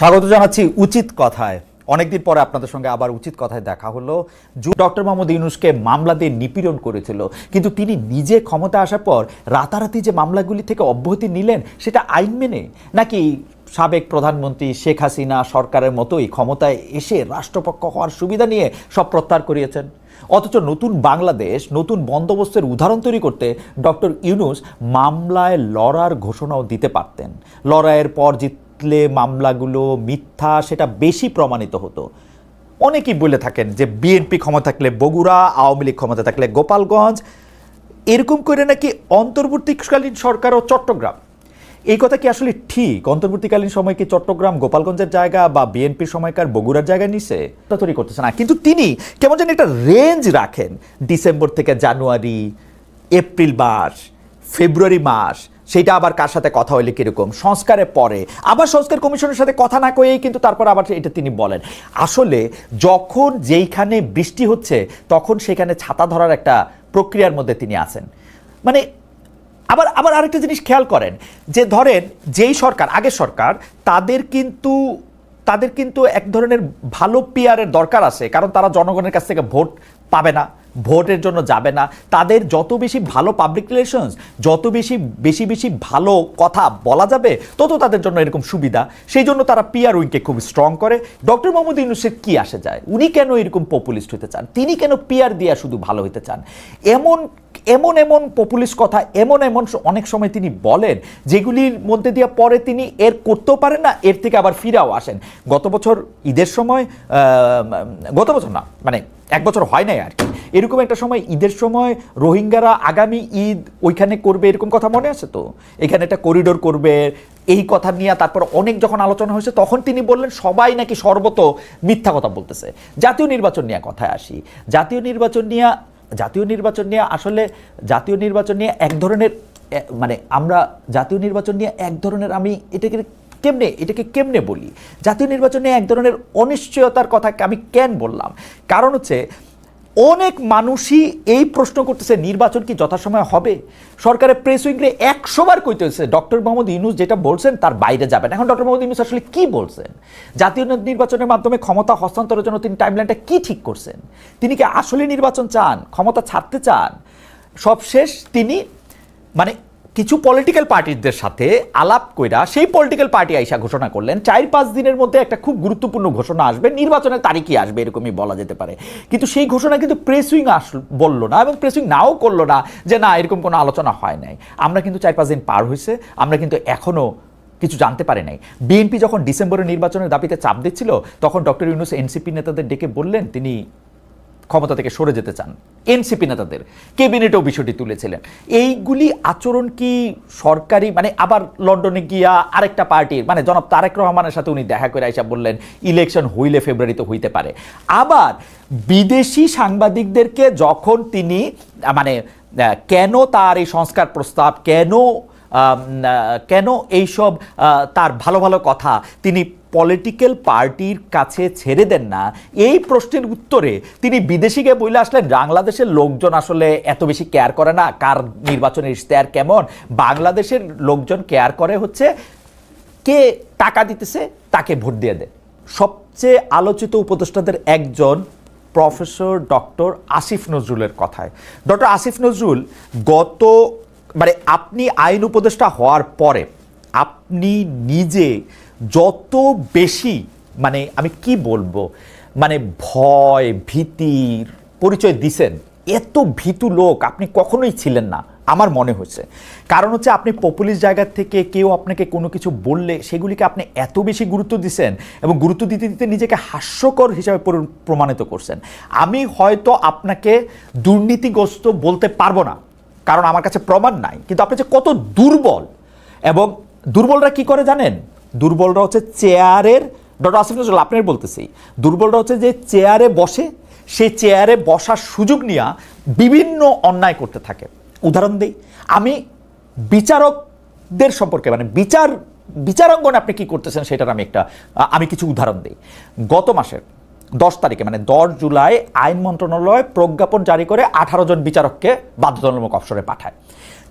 স্বাগত জানাচ্ছি উচিত কথায়। অনেকদিন পরে আপনাদের সঙ্গে আবার উচিত কথায় দেখা হলো। ডক্টর মোহাম্মদ ইউনুসকে মামলা দিয়ে নিপীড়ন করেছিল। কিন্তু তিনি নিজে ক্ষমতা আসার পর রাতারাতি যে মামলাগুলি থেকে অব্যাহতি নিলেন, সেটা আইন মেনে? নাকি সাবেক প্রধানমন্ত্রী শেখ হাসিনা সরকারের মতোই ক্ষমতায় এসে রাষ্ট্রপক্ষ হওয়ার সুবিধা নিয়ে সব প্রত্যাহার করিয়েছেন? অথচ নতুন বাংলাদেশ, নতুন বন্দোবস্তের উদাহরণ তৈরি করতে ডক্টর ইউনুস মামলায় লড়ার ঘোষণাও দিতে পারতেন। লড়াইয়ের পর জিতলে মামলাগুলো মিথ্যা, সেটা বেশি প্রমাণিত হতো। অনেকেই বলে থাকেন যে বিএনপি ক্ষমতা থাকলে বগুড়া, আওয়ামী লীগ ক্ষমতা থাকলে গোপালগঞ্জ। এরকম করে নাকি অন্তর্বর্তীকালীন সরকার ও চট্টগ্রাম? এই কথা কি আসলে ঠিক? অন্তর্বর্তীকালীন সময় কি চট্টগ্রাম গোপালগঞ্জের জায়গা বা বিএনপির সময়কার বগুড়ার জায়গা নিছে? তা তৈরি করতেছে না। কিন্তু তিনি কেমন যেন একটা রেঞ্জ রাখেন। ডিসেম্বর থেকে জানুয়ারি, এপ্রিল মাস, ফেব্রুয়ারি মাস সেটা আবার কার সাথে কথা হইলে কীরকম? সংস্কারে পরে। আবার সংস্কার কমিশনের সাথে কথা না কয়েই কিন্তু তারপর আবার এটা তিনি বলেন। আসলে যখন যেইখানে বৃষ্টি হচ্ছে, তখন সেখানে ছাতা ধরার একটা প্রক্রিয়ার মধ্যে তিনি আছেন। মানে আবার আবার আরেকটা জিনিস খেয়াল করেন, যে ধরেন যেই সরকার, আগের সরকার, তাদের কিন্তু তাদের কিন্তু এক ধরনের ভালো পিয়ারের দরকার আছে, কারণ তারা জনগণের কাছ থেকে ভোট পাবে না। ভোটের জন্য যাবে না। তাদের যত বেশি ভালো পাবলিক রিলেশনস যত বেশি বেশি বেশি ভালো কথা বলা যাবে, তত তাদের জন্য এরকম সুবিধা। সেই জন্য তারা পিয়ার উইংকে খুব স্ট্রং করে। ডক্টর মোহাম্মদ ইউনুসের কি আসে যায়? উনি কেন এরকম পপুলিস্ট হতে চান? তিনি কেন পিয়ার দিয়া শুধু ভালো হতে চান? এমন এমন এমন পপুলিস্ট কথা, এমন এমন অনেক সময় তিনি বলেন, যেগুলির মধ্যে দিয়ে পরে তিনি এর করতেও পারেন না, এর থেকে আবার ফিরাও আসেন। গত বছর ঈদের সময় গত বছর না মানে এক বছর হয় নাই আর কি। এরকম একটা সময়, ঈদের সময় রোহিঙ্গারা আগামী ঈদ ওইখানে করবে, এরকম কথা মনে আছে তো? এখানে একটা করিডোর করবে, এই কথা নিয়ে তারপর অনেক যখন আলোচনা হয়েছে, তখন তিনি বললেন, সবাই নাকি সর্বত মিথ্যা কথা বলতেছে। জাতীয় নির্বাচন নিয়ে কথায় আসি। জাতীয় নির্বাচন নিয়ে, জাতীয় নির্বাচন নিয়ে আসলে, জাতীয় নির্বাচন নিয়ে এক ধরনের মানে আমরা জাতীয় নির্বাচন নিয়ে এক ধরনের আমি এটাকে কেমনে এটাকে কেমনে বলি? জাতীয় নির্বাচন এক ধরনের অনিশ্চয়তার কথা আমি কেন বললাম? কারণ হচ্ছে অনেক মানুষই এই প্রশ্ন করতেছে, নির্বাচন কি যথাসময়ে হবে? সরকারের প্রেস উইংরে একশোবার কইতে হয়েছে, ডক্টর মোহাম্মদ ইউনুস যেটা বলছেন তার বাইরে যাবেন। এখন ডক্টর মোহাম্মদ ইউনুস আসলে কি বলছেন? জাতীয় নির্বাচনের মাধ্যমে ক্ষমতা হস্তান্তরের জন্য তিনি টাইমলাইনটা কি ঠিক করছেন? তিনি কি আসলে নির্বাচন চান? ক্ষমতা ছাড়তে চান? সবশেষ তিনি মানে কিছু পলিটিক্যাল পার্টিদের সাথে আলাপ কইরা সেই পলিটিক্যাল পার্টি আইসা ঘোষণা করলেন। চার পাঁচ দিনের মধ্যে একটা খুব গুরুত্বপূর্ণ ঘোষণা আসবে, নির্বাচনের তারিখই আসবে, এরকমই বলা যেতে পারে। কিন্তু সেই ঘোষণা কিন্তু প্রেস উইং আস বলল না এবং প্রেস উইং নাও করল না যে না, এরকম কোনো আলোচনা হয় নাই। আমরা কিন্তু চার পাঁচ দিন পার হয়েছে আমরা কিন্তু এখনও কিছু জানতে পারে নাই। বিএনপি যখন ডিসেম্বরের নির্বাচনের দাবিতে চাপ দিচ্ছিল, তখন ডক্টর ইউনুস এনসিপি নেতাদের ডেকে বললেন, তিনি ক্ষমতা থেকে সরে যেতে চান এনসিপি নেতাদের। ক্যাবিনেটেও বিষয়টি তুলেছিলেন। এইগুলি আচরণ কি সরকারি? মানে আবার লন্ডনে গিয়া আরেকটা পার্টির মানে জনাব তারেক রহমানের সাথে উনি দেখা করে আইসা বললেন, ইলেকশন হইলে ফেব্রুয়ারিতে হইতে পারে। আবার বিদেশি সাংবাদিকদেরকে যখন তিনি মানে কেন তার এই সংস্কার প্রস্তাব, কেন কেন এইসব তার ভালো ভালো কথা তিনি পলিটিক্যাল পার্টির কাছে ছেড়ে দেন না। এই প্রশ্নের উত্তরে তিনি বিদেশিকে বইলে আসলেন, বাংলাদেশের লোকজন আসলে এত বেশি কেয়ার করে না। কার নির্বাচনের ইশতেহার কেমন? বাংলাদেশের লোকজন কেয়ার করে হচ্ছে কে টাকা দিতেছে, তাকে ভোট দিয়ে দেয় সবচেয়ে আলোচিত উপদেষ্টাদের একজন প্রফেসর ডক্টর আসিফ নজরুলের কথায়। ডক্টর আসিফ নজরুল, গত মানে আপনি আইন উপদেষ্টা হওয়ার পরে আপনি নিজে যত বেশি মানে আমি কি বলব মানে ভয় ভীতির পরিচয় দিছেন, এত ভীতু লোক আপনি কখনোই ছিলেন না, আমার মনে হচ্ছে কারণ হচ্ছে আপনি পপুলিস্ট জায়গা থেকে কেউ আপনাকে কোনো কিছু বললে, সেগুলিকে আপনি এত বেশি গুরুত্ব দিছেন এবং গুরুত্ব দিতে দিতে নিজেকে হাস্যকর হিসাবে প্রমাণিত করছেন। আমি হয়তো আপনাকে দুর্নীতিগ্রস্ত বলতে পারব না, কারণ আমার কাছে প্রমাণ নাই, কিন্তু আপনি যে কত দুর্বল এবং দুর্বলরা কি করে জানেন? দুর্বলরা হচ্ছে চেয়ারের, ডক্টর আসিফ নজরুল আপনার বলতেছি, দুর্বলরা হচ্ছে যে চেয়ারে বসে সে চেয়ারে বসার সুযোগ নিয়ে বিভিন্ন অন্যায় করতে থাকে। উদাহরণ দিই, আমি বিচারকদের সম্পর্কে মানে বিচার, বিচারাঙ্গনে আপনি কি করতেছেন সেটার আমি একটা আমি কিছু উদাহরণ দিই। গত মাসের দশ তারিখে মানে দশ জুলাই, আইন মন্ত্রণালয় প্রজ্ঞাপন জারি করে আঠারো জন বিচারককে বাধ্যতামূলক অবসরে পাঠায়।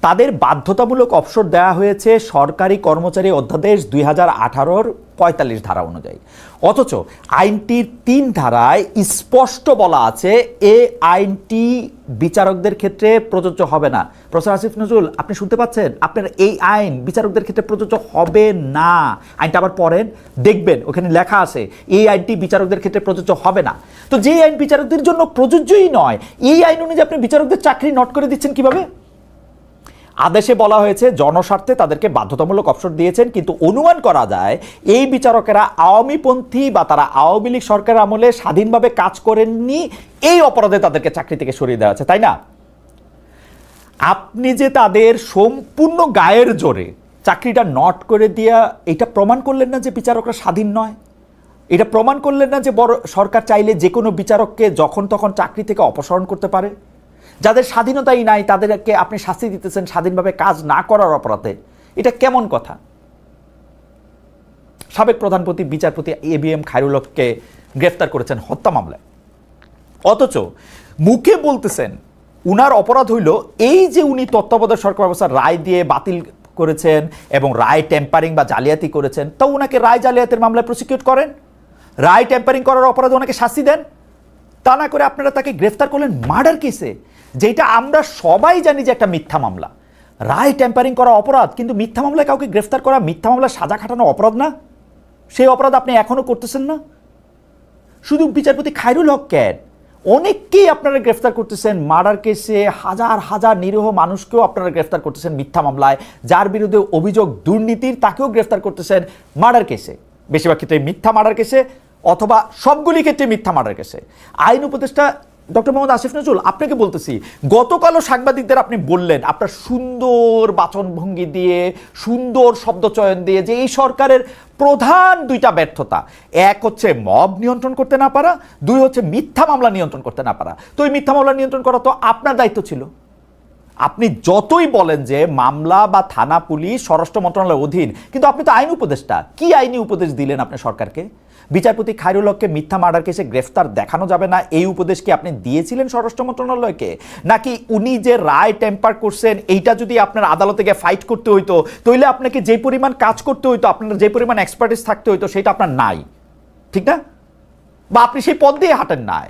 তাদের বাধ্যতামূলক অবসর দেওয়া হয়েছে সরকারি কর্মচারী অধ্যাদেশ দুই হাজার আঠারোর পঁয়তাল্লিশ ধারা অনুযায়ী। অথচ আইনটির তিন ধারায় স্পষ্ট বলা আছে, এ আইনটি বিচারকদের ক্ষেত্রে প্রযোজ্য হবে না। প্রফেসর আসিফ নজরুল, আপনি শুনতে পাচ্ছেন? আপনার এই আইন বিচারকদের ক্ষেত্রে প্রযোজ্য হবে না। আইনটা আবার পড়েন, দেখবেন, ওখানে লেখা আছে, এই আইনটি বিচারকদের ক্ষেত্রে প্রযোজ্য হবে না। তো যে আইন বিচারকদের জন্য প্রযোজ্যই নয়, এই আইন অনুযায়ী আপনি বিচারকদের চাকরি নট করে দিচ্ছেন কীভাবে? আদেশে বলা হয়েছে, জনস্বার্থে তাদেরকে বাধ্যতামূলক অবসর দিয়েছেন, কিন্তু অনুমান করা যায় এই বিচারকেরা আওয়ামীপন্থী বা তারা আওয়ামী লীগ সরকার আমলে স্বাধীনভাবে কাজ করেননি, এই অপরাধে তাদেরকে চাকরি থেকে সরিয়ে দেওয়া আছে তাই না? আপনি যে তাদের সম্পূর্ণ গায়ের জোরে চাকরিটা নট করে দিয়া এটা প্রমাণ করলেন না যে বিচারকরা স্বাধীন নয়? এটা প্রমাণ করলেন না যে বড় সরকার চাইলে যে কোনো বিচারককে যখন তখন চাকরি থেকে অপসারণ করতে পারে? যাদের স্বাধীনতাই নাই, তাদেরকে আপনি শাস্তি দিতেছেন স্বাধীনভাবে কাজ না করার অপরাধে। এটা কেমন কথা? সাবেক প্রধানপতি, বিচারপতি এ বি এম খায়রুলককে গ্রেফতার করেছেন হত্যা মামলায়। অথচ মুখে বলতেছেন, উনার অপরাধ হইল এই যে উনি তত্ত্বাবধায়ক সরকার ব্যবস্থার রায় দিয়ে বাতিল করেছেন এবং রায় টেম্পারিং বা জালিয়াতি করেছেন, তো উনাকে রায় জালিয়াতির মামলায় প্রসিকিউট করেন? রায় টেম্পারিং করার অপরাধে ওনাকে শাস্তি দেন? তা না করে আপনারা তাকে গ্রেফতার করলেন মার্ডার কেসে যেটা আমরা সবাই জানি যে একটা মিথ্যা মামলা। রায় টেম্পারিং করা অপরাধ, কিন্তু মিথ্যা মামলায় কাউকে গ্রেফতার করা, মিথ্যা মামলা সাজা খাটানো অপরাধ না? সেই অপরাধ আপনি এখনও করতেছেন না? শুধু বিচারপতি খায়রুল হক ক্যাট অনেককেই আপনারা গ্রেফতার করতেছেন মার্ডার কেসে, হাজার হাজার নিরীহ মানুষকেও আপনারা গ্রেফতার করতেছেন মিথ্যা মামলায়, যার বিরুদ্ধে অভিযোগ, দুর্নীতির তাকেও গ্রেফতার করতেছেন মার্ডার কেসে। বেশিরভাগ ক্ষেত্রে মিথ্যা মার্ডার কেসে অথবা সবগুলি ক্ষেত্রে মিথ্যা মার্ডার কেসে। আইন উপদেষ্টা ডক্টর মোহাম্মদ আসিফ নজরুল, আপনাকে বলতেছি, গতকালও সাংবাদিকদের আপনি বললেন, আপনার সুন্দর বাচনভঙ্গি দিয়ে, সুন্দর শব্দচয়ন দিয়ে যে এই সরকারের প্রধান দুইটা ব্যর্থতা। এক হচ্ছে মব নিয়ন্ত্রণ করতে না পারা, দুই হচ্ছে মিথ্যা মামলা নিয়ন্ত্রণ করতে না পারা। তো এই মিথ্যা মামলা নিয়ন্ত্রণ করা তো আপনার দায়িত্ব ছিল। আপনি যতই বলেন যে মামলা বা থানা, পুলিশ, স্বরাষ্ট্র মন্ত্রণালয়ের অধীন, কিন্তু আপনি তো আইন উপদেষ্টা। কি আইনি উপদেশ দিলেন আপনি সরকারকে? বিচারপতি খায়রুল হককে মিথ্যা মার্ডার কেসে গ্রেফতার দেখানো যাবে না। এই উপদেশ কি আপনি দিয়েছিলেন স্বরাষ্ট্র মন্ত্রণালয়কে? নাকি উনি যে রায় টেম্পার করছেন, এইটা যদি আপনার আদালতে গিয়ে ফাইট করতে হইতো তৈলে আপনাকে যে পরিমাণ কাজ করতে হইতো, আপনার যে পরিমাণ এক্সপার্টিস থাকতে হইতো, সেটা আপনার নাই। ঠিক না? বা আপনি সেই পদ দিয়ে হাঁটেন নাই।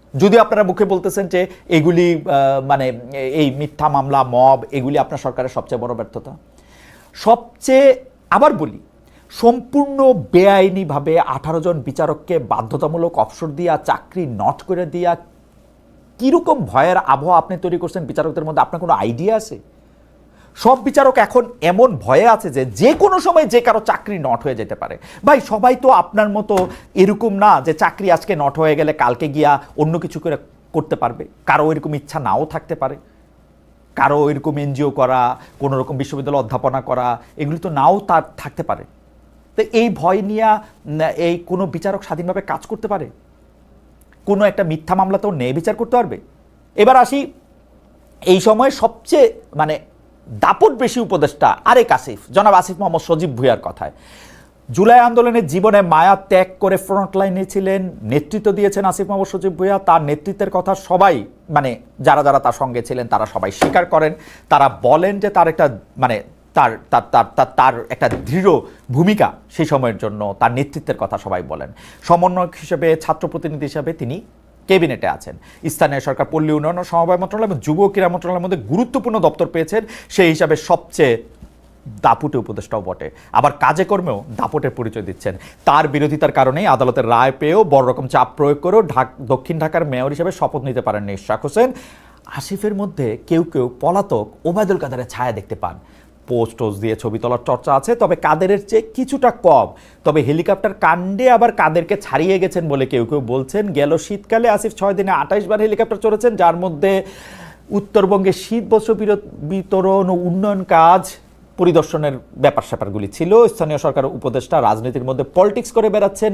যদি আপনারা মুখে বলতেছেন যে এগুলি মানে এই মিথ্যা মামলা, মব, এগুলি আপনার সরকারের সবচেয়ে বড় ব্যর্থতা। সবচেয়ে, আবার বলি, সম্পূর্ণ বেআইনিভাবে আঠারো জন বিচারককে বাধ্যতামূলক অবসর দিয়া, চাকরি নট করে দিয়া, কীরকম ভয়ের আবহাওয়া আপনি তৈরি করছেন বিচারকদের মধ্যে, আপনার কোনো আইডিয়া আছে? সব বিচারক এখন এমন ভয়ে আছে যে যে কোনো সময় যে কারও চাকরি নট হয়ে যেতে পারে। ভাই, সবাই তো আপনার মতো এরকম না যে চাকরি আজকে নট হয়ে গেলে কালকে গিয়া অন্য কিছু করে করতে পারবে। কারও এরকম ইচ্ছা নাও থাকতে পারে। কারও এরকম এনজিও করা, কোনো রকম বিশ্ববিদ্যালয় অধ্যাপনা করা, এগুলি তো নাও তার থাকতে পারে। তো এই ভয় নিয়ে এই কোনো বিচারক স্বাধীনভাবে কাজ করতে পারে? কোনো একটা মিথ্যা মামলাতেও ন্যায় বিচার করতে পারবে? এবার আসি, এই সময় সবচেয়ে মানে দাপট বেশি উপদেষ্টা আরেক আসিফ। জনাব আসিফ মোহাম্মদ সজীব ভুইয়ার কথায়। জুলাই আন্দোলনের জীবনে মায়া ত্যাগ করে ফ্রন্ট লাইনে ছিলেন, নেতৃত্ব দিয়েছেন আসিফ মোহাম্মদ সজীব ভুইয়া। তার নেতৃত্বের কথা সবাই মানে যারা যারা তার সঙ্গে ছিলেন, তারা সবাই স্বীকার করেন। তারা বলেন যে তার একটা মানে তার তার তার তার তার একটা দৃঢ় ভূমিকা সেই সময়ের জন্য তার নেতৃত্বের কথা সবাই বলেন। সমন্বয়ক হিসেবে, ছাত্র প্রতিনিধি হিসেবে তিনি ক্যাবিনেটে আছেন। স্থানীয় সরকার, পল্লী উন্নয়ন ও সমবায় মন্ত্রণালয় এবং যুব ক্রীড়া মন্ত্রণালয়ের মধ্যে গুরুত্বপূর্ণ দপ্তর পেয়েছেন। সেই হিসাবে সবচেয়ে দাপুটে উপদেষ্টাও বটে। আবার কাজে কর্মেও দাপটের পরিচয় দিচ্ছেন। তার বিরোধিতার কারণেই আদালতের রায় পেয়েও বড় রকম চাপ প্রয়োগ করেও ঢাক, দক্ষিণ ঢাকার মেয়র হিসেবে শপথ নিতে পারেননি ইশরাক হোসেন। আসিফের মধ্যে কেউ কেউ পলাতক ওবায়দুল কাদারের ছায়া দেখতে পান। পোস্ট দিয়ে ছবি তোলার চর্চা আছে, তবে কাদেরের চেয়ে কিছুটা কম। তবে হেলিকপ্টার কাণ্ডে আবার কাদেরকে ছাড়িয়ে গেছেন বলে কেউ কেউ বলছেন। গেল শীতকালে আসিফ ছয় দিনে আঠাইশ বার হেলিকপ্টার চড়েছেন, যার মধ্যে উত্তরবঙ্গে শীত বস্ত্র বিতরণ ও উন্নয়ন কাজ পরিদর্শনের ব্যাপার স্যাপারগুলি ছিল। স্থানীয় সরকার উপদেষ্টা রাজনীতির মধ্যে পলিটিক্স করে বেড়াচ্ছেন।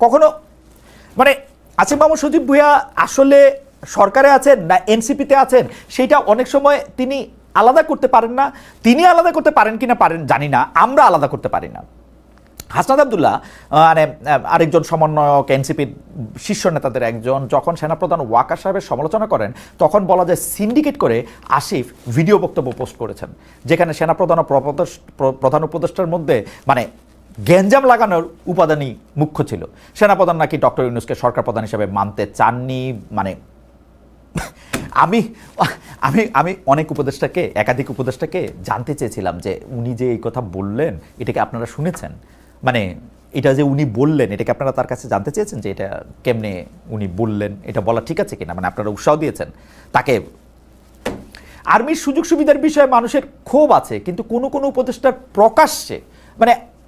কখনো? মানে আসিফ মাহমুদ সজীব ভুইয়া আসলে সরকারে আছেন না এনসিপিতে আছেন, সেটা অনেক সময় তিনি আলাদা করতে পারেন না। তিনি আলাদা করতে পারেন কিনা পারেন জানি না, আমরা আলাদা করতে পারি না। হাসনাদ আবদুল্লাহ মানে আরেকজন সমন্বয়ক এনসিপির শীর্ষ নেতাদের একজন, যখন সেনাপ্রধান ওয়াকার সাহেবের সমালোচনা করেন, তখন বলা যায় সিন্ডিকেট করে আসিফ ভিডিও বক্তব্য পোস্ট করেছেন, যেখানে সেনাপ্রধান ও প্র- প্রধান উপদেষ্টার মধ্যে মানে গ্যাঞ্জাম লাগানোর উপাদানই মুখ্য ছিল। সেনাপ্রধান নাকি ডক্টর ইউনুসকে সরকার প্রধান হিসেবে মানতে চাননি? মানে আমি আমি আমি অনেক উপদেষ্টাকে, একাধিক উপদেষ্টাকে জানতে চেয়েছিলাম যে উনি যে এই কথা বললেন এটাকে আপনারা শুনেছেন? মানে এটা যে উনি বললেন এটাকে আপনারা তার কাছে জানতে চেয়েছেন যে এটা কেমনে উনি বললেন? এটা বলা ঠিক আছে কিনা? মানে আপনারা উৎসাহ দিয়েছেন। তাকে, আর্মির সুযোগ সুবিধার বিষয়ে মানুষের ক্ষোভ আছে, কিন্তু কোনো কোনো উপদেষ্টার প্রকাশ্যে মানে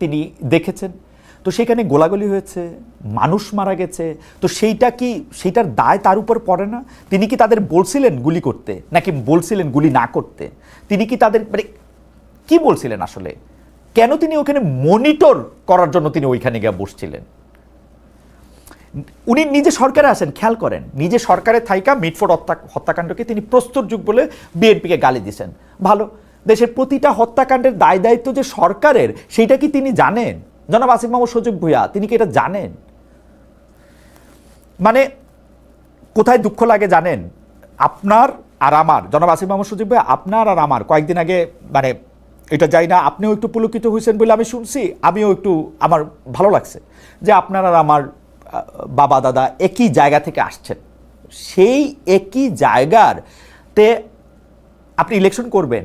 তিনি দেখেছেন। তো সেখানে গোলাগুলি হয়েছে, মানুষ মারা গেছে। তো সেইটা কি, সেইটার দায় তার উপর পড়ে না? তিনি কি তাদের বলছিলেন গুলি করতে, নাকি বলছিলেন গুলি না করতে? তিনি কি তাদের মানে কি বলছিলেন আসলে? কেন তিনি ওখানে মনিটর করার জন্য তিনি ওইখানে গিয়ে বসছিলেন? উনি নিজে সরকারে আসেন, খেয়াল করেন। নিজে সরকারে থাইকা মিটফোর্ড হত্যা, হত্যাকাণ্ডকে তিনি প্রস্তর যুগ বলে বিএনপিকে গালি দিছেন ভালো দেশের প্রতিটা হত্যাকাণ্ডের দায় দায়িত্ব যে সরকারের সেইটা কি তিনি জানেন? জনাব আসিফ মাহমুদ সজীব ভুইয়া, তিনি কি এটা জানেন? মানে কোথায় দুঃখ লাগে জানেন? আপনার আর আমার, জনাব আসিফ মাহমুদ সজীব ভাই আপনার আর আমার, কয়েকদিন আগে মানে এটা যাই না, আপনিও একটু পুলকিত হয়েছেন বলে আমি শুনছি, আমিও একটু, আমার ভালো লাগছে যে আপনার আর আমার বাবা, দাদা একই জায়গা থেকে আসছেন। সেই একই জায়গার তে আপনি ইলেকশন করবেন।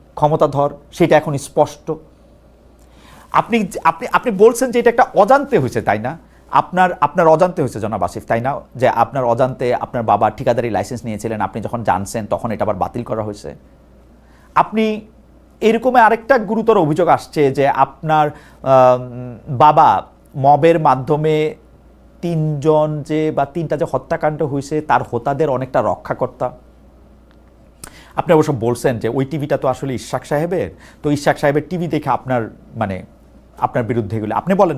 ক্ষমতাধর, সেটা এখন স্পষ্ট। আপনি আপনি আপনি বলছেন যে এটা একটা অজান্তে হয়েছে, তাই না? আপনার আপনার অজান্তে হয়েছে, জনাব আসিফ, তাই না? যে আপনার অজান্তে আপনার বাবা ঠিকাদারি লাইসেন্স নিয়েছিলেন, আপনি যখন জানছেন, তখন এটা আবার বাতিল করা হয়েছে। আপনি এরকম আরেকটা গুরুতর অভিযোগ আসছে যে আপনার বাবা মবের মাধ্যমে তিনজন যে, বা তিনটা যে হত্যাকাণ্ড হয়েছে, তার হোতাদের অনেকটা রক্ষাকর্তা। আপনি অবশ্য বলছেন যে ওই টিভিটা তো আসলে ইশাক সাহেবের। তো ইশাক সাহেবের টিভি দেখে আপনার মানে আপনার বিরুদ্ধে এগুলো আপনি বলেন।